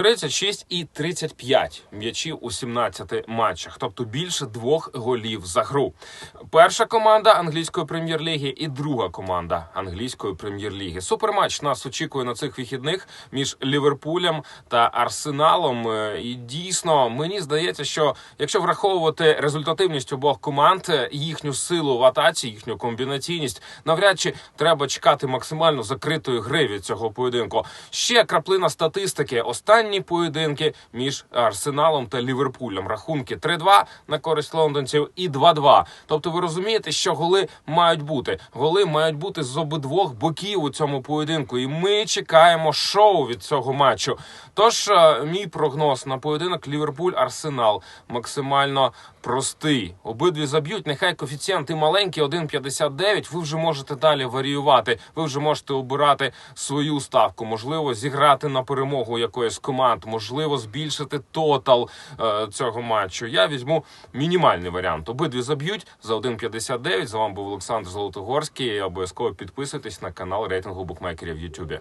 36 і 35 м'ячів у 17 матчах, тобто більше двох голів за гру. Перша команда англійської прем'єр-ліги і друга команда англійської прем'єр-ліги. Суперматч нас очікує на цих вихідних між Ліверпулем та Арсеналом. Е, І дійсно мені здається, що якщо враховувати результативність обох команд, е, їхню силу в атаці, їхню комбінаційність, навряд чи треба чекати максимально закритої гри від цього поєдинку. Ще краплина статистики. Останні поєдинки між Арсеналом та Ліверпулем. Рахунки 3-2 на користь лондонців і 2-2. Тобто, ви розумієте, що голи мають бути. Голи мають бути з обидвох боків у цьому поєдинку. І ми чекаємо шоу від цього матчу. Тож, е, мій прогноз на поєдинок Ліверпуль-Арсенал максимально простий. Обидві заб'ють. Нехай коефіцієнт і маленький 1,59. Ви вже можете далі варіювати. Ви вже можете обирати свою ставку. Можливо, зіграти на перемогу якоїсь команд, можливо, збільшити тотал е, цього матчу. Я візьму мінімальний варіант. Обидві заб'ють за 1,59. З вами був Олександр Золотогорський. Обов'язково підписуйтесь на канал рейтингу букмекерів в Ютубі.